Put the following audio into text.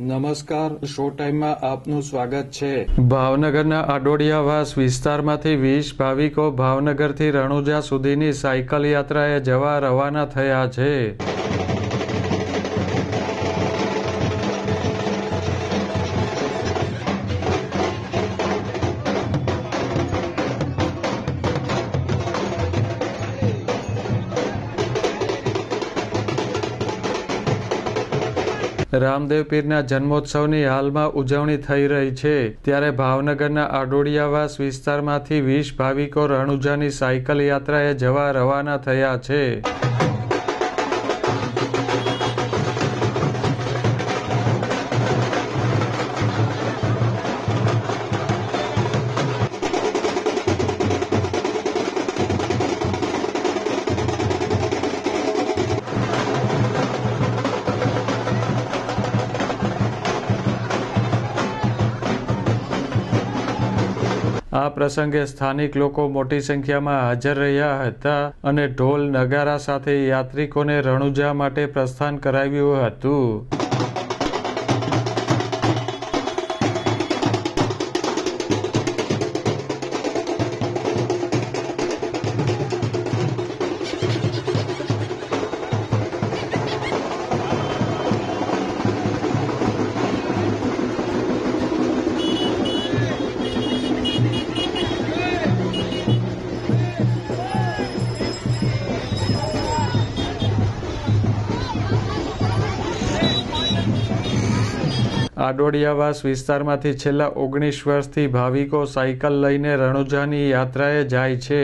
નમસ્કાર, શો ટાઈમમાં આપનું સ્વાગત છે. ભાવનગરના આડોડિયાવાસ વિસ્તારમાંથી વીસ ભાવિકો ભાવનગરથી રણુજા સુધીની સાયકલ યાત્રાએ જવા રવાના થયા છે. રામદેવ પીરના જન્મોત્સવની હાલમાં ઉજવણી થઈ રહી છે. ત્યારે ભાવનગરના આડોડિયાવાસ વિસ્તારમાંથી વીસ ભાવિકો રણુજાની સાયકલ યાત્રાએ જવા રવાના થયા છે. આ પ્રસંગે સ્થાનિક લોકો મોટી સંખ્યામાં હાજર રહ્યા હતા અને ઢોલ નગારા સાથે યાત્રિકોને રણુજા માટે પ્રસ્થાન કરાવ્યું હતું. આડોડિયાવાસ વિસ્તારમાંથી છેલ્લા ઓગણીસ વર્ષથી ભાવિકો સાયકલ લઈને રણુજાની યાત્રાએ જાય છે.